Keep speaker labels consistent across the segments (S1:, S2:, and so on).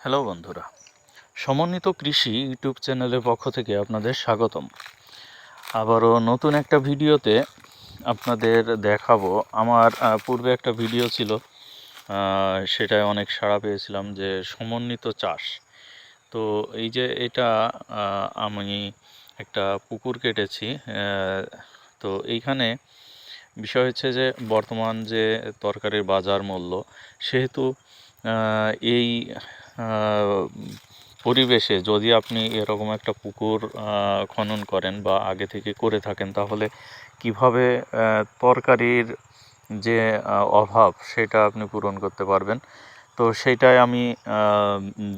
S1: Hello বন্ধুরা, সমন্বিত কৃষি ইউটিউব চ্যানেলের পক্ষ থেকে আপনাদের স্বাগতম। আবারও নতুন একটা ভিডিওতে আপনাদের দেখাবো। আমার পূর্বে একটা ভিডিও ছিল সেটায় অনেক সাড়া পেয়েছিলাম যে সমন্বিত চাষ। তো এই যে এটা আমি একটা পুকুর কেটেছি তো এইখানে বিষয় হচ্ছে যে বর্তমান যে তরকারির বাজার মূল্য, সেহেতু এই পরিবেশে যদি আপনি এরকম একটা পুকুর খনন করেন বা আগে থেকে করে থাকেন, তাহলে কীভাবে তরকারির যে অভাব সেটা আপনি পূরণ করতে পারবেন? তো সেটাই আমি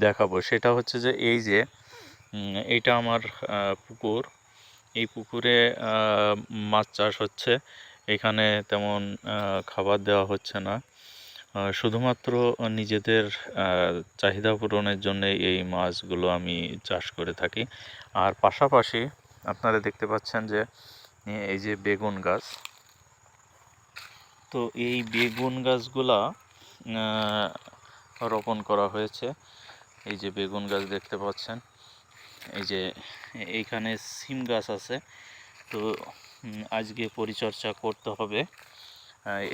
S1: দেখাবো। সেটা হচ্ছে যে, এই যে এইটা আমার পুকুর। এই পুকুরে মাছ চাষ হচ্ছে। এখানে তেমন খাবার দেওয়া হচ্ছে না। শুধুমাত্র নিজেদের চাহিদা পূরণের জন্য এই মাছগুলো আমি চাষ করে থাকি। আর পাশাপাশি আপনারা দেখতে পাচ্ছেন যে এই যে বেগুন গাছ। তো এই বেগুন গাছগুলা রোপণ করা হয়েছে। এই যে বেগুন গাছ দেখতে পাচ্ছেন। এই যে এইখানে সিম গাছ আছে। তো আজকে পরিচর্যা করতে হবে।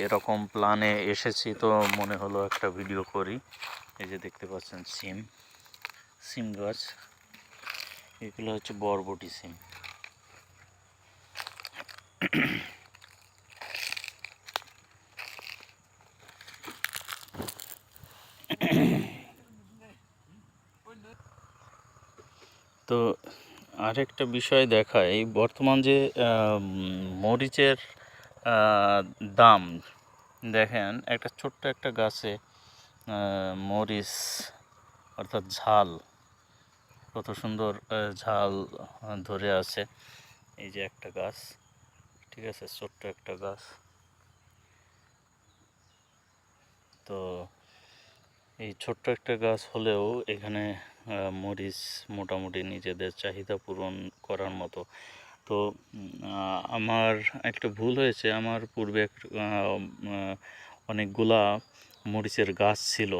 S1: এরকম প্ল্যানে এসেছি তো মনে হলো একটা ভিডিও করি। এই যে দেখতে পাচ্ছেন সিম সিম গাছ। এগুলো হচ্ছে বরবটি সিম। তো আরেকটা বিষয় দেখাই বর্তমান যে মরিচের দাম। দেখেন, একটা ছোট্ট একটা গাছে মরিচ, অর্থাৎ ঝাল, কত সুন্দর ঝাল ধরে আছে। এই যে একটা গাছ, ঠিক আছে, ছোট্ট একটা গাছ। তো এই ছোট্ট একটা গাছ হলেও এখানে মরিচ মোটামুটি নিজেদের চাহিদা পূরণ করার মতো তো আমার একটা ভুল হয়েছে। আমার পূর্বে অনেকগুলা মরিচের গাছ ছিল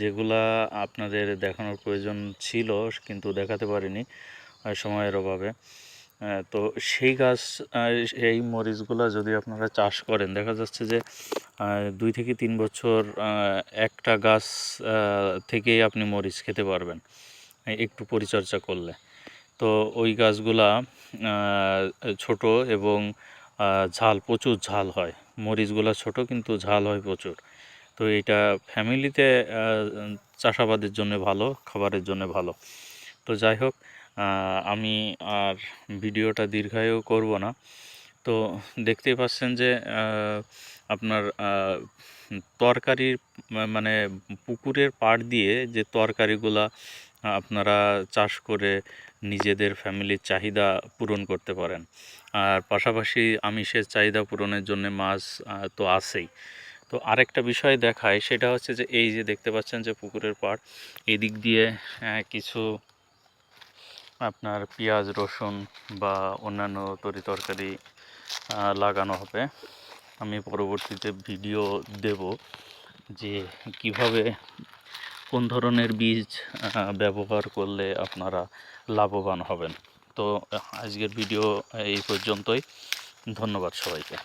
S1: যেগুলা আপনাদের দেখানোর প্রয়োজন ছিল, কিন্তু দেখাতে পারিনি সময়ের অভাবে। তো সেই গাছ এই মরিচগুলা যদি আপনারা চাষ করেন, দেখা যাচ্ছে যে দুই থেকে তিন বছর একটা গাছ থেকেই আপনি মরিচ খেতে পারবেন, একটু পরিচর্যা করলে। তো ওই গাছগুলা ছোট এবং ঝাল, প্রচুর ঝাল হয়। মরিচগুলা ছোট কিন্তু ঝাল হয় প্রচুর। তো এটা ফ্যামিলিতে চাষাবাদের জন্য ভালো, খাবারের জন্য ভালো। তো যাই হোক আমি আর ভিডিওটা দীর্ঘায়ু করব না। তো দেখতেই পাচ্ছেন যে আপনার তরকারির মানে পুকুরের পাড় দিয়ে যে তরকারিগুলা আপনারা চাষ করে নিজেদের ফ্যামিলির চাহিদা পূরণ করতে পারেন। আর পাশাপাশি আমিষের চাহিদা পূরণের জন্য মাছ তো আছেই। তো আরেকটা বিষয় দেখায়, সেটা হচ্ছে যে এই যে দেখতে পাচ্ছেন যে পুকুরের পাড়, এদিক দিয়ে কিছু আপনার পেঁয়াজ, রসুন বা অন্যান্য তরি তরকারি লাগানো হবে। আমি পরবর্তীতে ভিডিও দেব যে কীভাবে কোন ধরনের বীজ ব্যবহার করলে আপনারা লাভবান হবেন? তো আজকের ভিডিও এই পর্যন্তই। ধন্যবাদ সবাইকে।